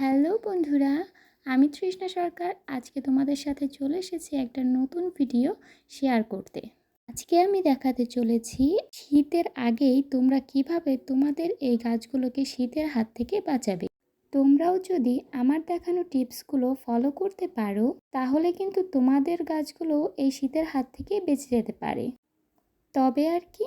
Hello বন্ধুরা, আমি তৃষ্ণা সরকার। আজকে তোমাদের সাথে চলে এসেছি একটা নতুন ভিডিও শেয়ার করতে। আজকে আমি দেখাতে চলেছি শীতের আগেই তোমরা কীভাবে তোমাদের এই গাছগুলোকে শীতের হাত থেকে বাঁচাবে। তোমরাও যদি আমার দেখানো টিপসগুলো ফলো করতে পারো, তাহলে কিন্তু তোমাদের গাছগুলো এই শীতের হাত থেকে বেঁচে যেতে পারে। তবে আর কি,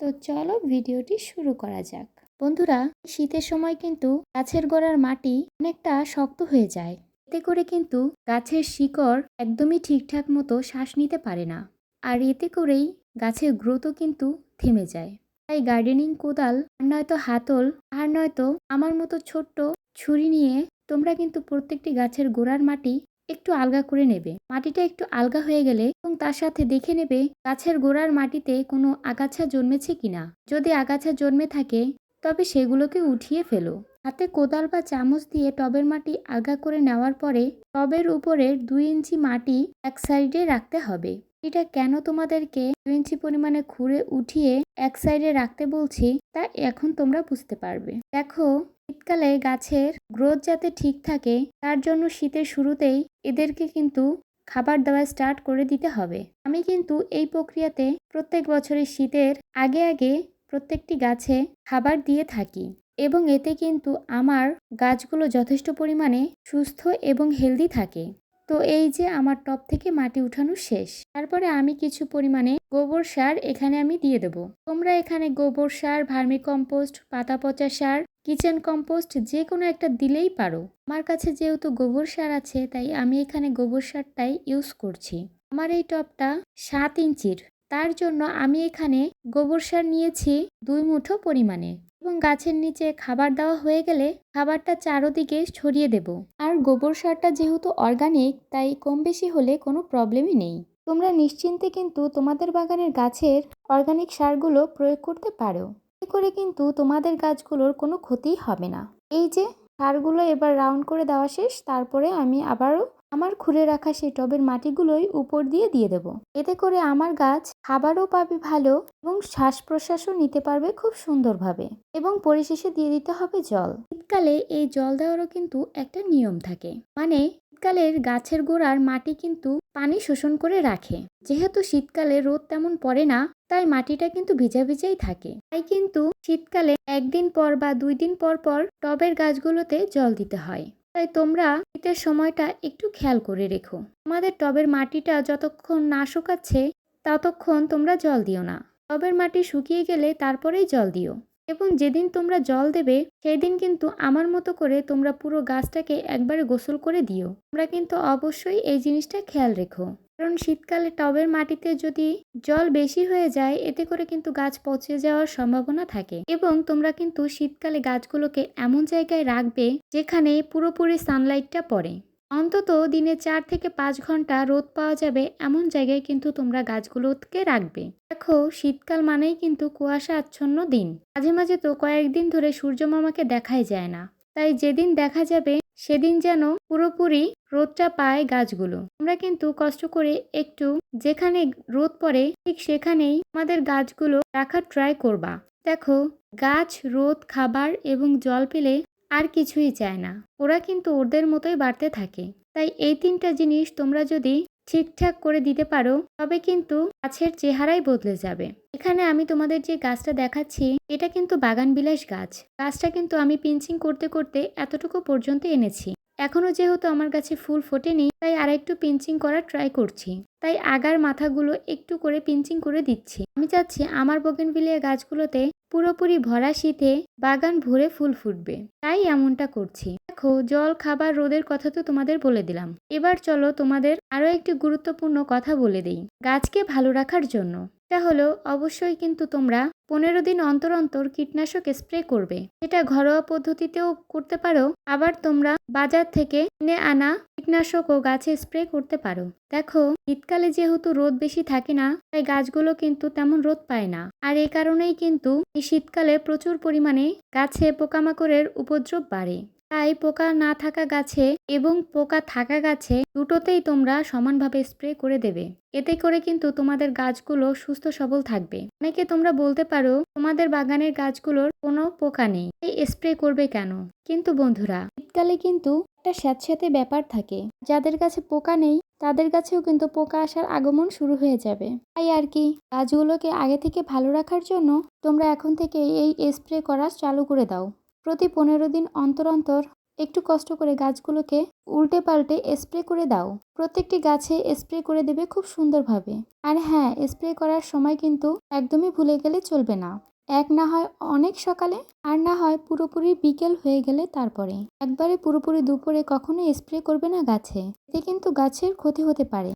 তো চলো ভিডিওটি শুরু করা যাক। বন্ধুরা, শীতের সময় কিন্তু গাছের গোড়ার মাটি অনেকটা শক্ত হয়ে যায়। এতে করে কিন্তু গাছের শিকড় একদমই ঠিকঠাক মতো শ্বাস নিতে পারে না। আর এতে করেই গাছের গ্রোথও কিন্তু থেমে যায়। তাই গার্ডেনিং কোদাল, আর নয়তো হাতল, আর নয়তো আমার মতো ছোট্ট ছুরি নিয়ে তোমরা কিন্তু প্রত্যেকটি গাছের গোড়ার মাটি একটু আলগা করে নেবে। মাটিটা একটু আলগা হয়ে গেলে এবং তার সাথে দেখে নেবে গাছের গোড়ার মাটিতে কোনো আগাছা জন্মেছে কিনা। যদি আগাছা জন্মে থাকে তবে সেগুলোকে উঠিয়ে ফেলো। হাতে কোদাল বা চামচ দিয়ে টবের মাটি আলগা করে নেওয়ার পরে টবের উপরের দুই ইঞ্চি মাটি এক সাইডে রাখতে হবে। এটা কেন তোমাদেরকে দুই ইঞ্চি পরিমাণে খুঁড়ে উঠিয়ে এক সাইডে রাখতে বলছি তা এখন তোমরা বুঝতে পারবে। দেখো, শীতকালে গাছের গ্রোথ যাতে ঠিক থাকে, তার জন্য শীতের শুরুতেই এদেরকে কিন্তু খাবার দেওয়া স্টার্ট করে দিতে হবে। আমি কিন্তু এই প্রক্রিয়াতে প্রত্যেক বছরের শীতের আগে আগে প্রত্যেকটি গাছে খাবার দিয়ে থাকি এবং এতে কিন্তু আমার গাছগুলো যথেষ্ট পরিমাণে সুস্থ এবং হেলদি থাকে। তো এই যে আমার টপ থেকে মাটি উঠানো শেষ, তারপরে আমি কিছু পরিমাণে গোবর সার এখানে আমি দিয়ে দেব। তোমরা এখানে গোবর সার ভার্মি কম্পোস্ট পাতা পচা সার, কিচেন কম্পোস্ট যে কোনো একটা দিলেই পারো। আমার কাছে যেহেতু গোবর সার আছে, তাই আমি এখানে গোবর সারটাই ইউজ করছি। আমার এই টপটা সাত ইঞ্চির তার জন্য আমি এখানে গোবর সার নিয়েছি দুই মুঠো পরিমাণে এবং গাছের নিচে খাবার দেওয়া হয়ে গেলে খাবারটা চারোদিকে ছড়িয়ে দেব। আর গোবর সারটা যেহেতু অর্গানিক তাই কম বেশি হলে কোনো প্রবলেমই নেই। তোমরা নিশ্চিন্তে কিন্তু তোমাদের বাগানের গাছের অর্গানিক সারগুলো প্রয়োগ করতে পারো। এ করে কিন্তু তোমাদের গাছগুলোর কোনো ক্ষতিই হবে না। এই যে, সারগুলো এবার রাউন্ড করে দেওয়া শেষ, তারপরে আমি আবারও আমার খুঁড়ে রাখা সেই টবের মাটিগুলোই উপর দিয়ে দিয়ে দেব। এতে করে আমার গাছ খাবারও পাবে ভালো এবং শ্বাস প্রশ্বাসও নিতে পারবে খুব সুন্দরভাবে এবং পরিশেষে দিয়ে দিতে হবে জল। শীতকালে এই জল দেওয়ারও কিন্তু একটা নিয়ম থাকে। মানে শীতকালের গাছের গোড়ার মাটি কিন্তু পানি শোষণ করে রাখে। যেহেতু শীতকালে রোদ তেমন পড়ে না, তাই মাটিটা কিন্তু ভিজা ভিজাই থাকে। তাই কিন্তু শীতকালে একদিন পর বা দুই দিন পর পর টবের গাছগুলোতে জল দিতে হয়। তাই তোমরা শীতের সময়টা একটু খেয়াল করে রেখো। আমাদের টবের মাটিটা যতক্ষণ না শুকাচ্ছে, ততক্ষণ তোমরা জল দিও না। টবের মাটি শুকিয়ে গেলে তারপরেই জল দিও। এবং যেদিন তোমরা জল দেবে সেই দিন কিন্তু আমার মতো করে তোমরা পুরো গাছটাকে একবারে গোসল করে দিও। তোমরা কিন্তু অবশ্যই এই জিনিসটা খেয়াল রেখো। কারণ শীতকালে টবের মাটিতে যদি জল বেশি হয়ে যায়, এতে করে কিন্তু গাছ পচে যাওয়ার সম্ভাবনা থাকে। এবং তোমরা কিন্তু শীতকালে গাছগুলোকে এমন জায়গায় রাখবে যেখানে পুরোপুরি সানলাইটটা পড়ে। অন্তত দিনে চার থেকে পাঁচ ঘণ্টা রোদ পাওয়া যাবে এমন জায়গায় কিন্তু তোমরা গাছগুলোকে রাখবে। দেখো, শীতকাল মানেই কিন্তু কুয়াশা আচ্ছন্ন দিন। মাঝে মাঝে তো কয়েকদিন ধরে সূর্য মামাকে দেখাই যায় না। তাই যেদিন দেখা যাবে, সেদিন যেন পুরোপুরি রোদটা পায় গাছগুলো। আমরা কিন্তু কষ্ট করে একটু যেখানে রোদ পড়ে, ঠিক সেখানেই আমাদের গাছগুলো রাখার ট্রাই করবা। দেখো, গাছ, রোদ, খাবার এবং জল পেলে আর কিছুই চায় না। ওরা কিন্তু ওদের মতোই বাড়তে থাকে। তাই এই তিনটা জিনিস তোমরা যদি ঠিকঠাক করে দিতে পারো, তবে কিন্তু গাছের চেহারাই বদলে যাবে। এখানে আমি তোমাদের যে গাছটা দেখাচ্ছি, এটা কিন্তু বাগান বিলাস গাছ। গাছটা কিন্তু আমি পিঞ্চিং করতে করতে এতটুকু পর্যন্ত এনেছি। এখনও যেহেতু আমার কাছে ফুল ফোটেনি, তাই আর একটু পিঞ্চিং করার ট্রাই করছি। তাই আগার মাথাগুলো একটু করে পিঞ্চিং করে দিচ্ছি। আমি চাচ্ছি আমার বগেনভিলিয়া গাছগুলোতে পুরোপুরি ভরা শীতে বাগান ভরে ফুল ফুটবে। তাই এমনটা করছি। দেখো, জল, খাবার, রোদের কথা তো তোমাদের বলে দিলাম। এবার চলো তোমাদের আরও একটি গুরুত্বপূর্ণ কথা বলে দিই, গাছকে ভালো রাখার জন্য। এটা হলো, অবশ্যই কিন্তু তোমরা পনেরো দিন অন্তর অন্তর কীটনাশক স্প্রে করবে। এটা ঘরোয়া পদ্ধতিতেও করতে পারো। আবার তোমরা বাজার থেকে কিনে আনা কীটনাশকও গাছে স্প্রে করতে পারো। দেখো, শীতকালে যেহেতু রোদ বেশি থাকে না, তাই গাছগুলো কিন্তু তেমন রোদ পায় না। আর এই কারণেই কিন্তু এই শীতকালে প্রচুর পরিমাণে গাছে পোকামাকড়ের উপদ্রব বাড়ে। তাই পোকা না থাকা গাছে এবং পোকা থাকা গাছে দুটোতেই তোমরা সমানভাবে স্প্রে করে দেবে। এতে করে কিন্তু তোমাদের গাছগুলো সুস্থ সবল থাকবে। অনেকে তোমরা বলতে পারো, তোমাদের বাগানের গাছগুলোর কোনো পোকা নেই এই স্প্রে করবে কেন? কিন্তু বন্ধুরা শীতকালে কিন্তু একটা স্যাঁতস্যাঁতে ব্যাপার থাকে। যাদের কাছে পোকা নেই, তাদের কাছেও কিন্তু পোকা আসার আগমন শুরু হয়ে যাবে। তাই আর কি, গাছগুলোকে আগে থেকে ভালো রাখার জন্য তোমরা এখন থেকে এই স্প্রে করা চালু করে দাও। প্রতি পনেরো দিন অন্তর অন্তর একটু কষ্ট করে গাছগুলোকে উল্টে পাল্টে স্প্রে করে দাও। প্রত্যেকটি গাছে স্প্রে করে দেবে খুব সুন্দরভাবে। আর হ্যাঁ স্প্রে করার সময় কিন্তু একদমই ভুলে গেলে চলবে না। এক না হয় অনেক সকালে, আর না হয় পুরোপুরি বিকেল হয়ে গেলে তারপরে। একবারে পুরোপুরি দুপুরে কখনোই স্প্রে করবে না গাছে। এতে কিন্তু গাছের ক্ষতি হতে পারে।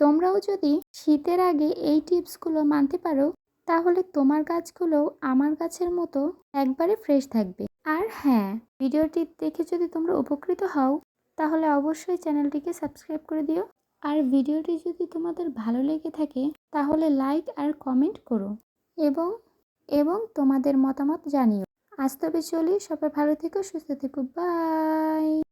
তোমরাও যদি শীতের আগে এই টিপসগুলো মানতে পারো, তাহলে তোমার গাছগুলো আমার গাছের মতো একবারে ফ্রেশ থাকবে। আর হ্যাঁ ভিডিওটি দেখে যদি তোমরা উপকৃত হও, তাহলে অবশ্যই চ্যানেলটিকে সাবস্ক্রাইব করে দিও। আর ভিডিওটি যদি তোমাদের ভালো লেগে থাকে, তাহলে লাইক আর কমেন্ট করো। এবং এবং তোমাদের মতামত জানিও। আজ তবে চলি সবাই ভালো থেকো সুস্থ থেকো বাই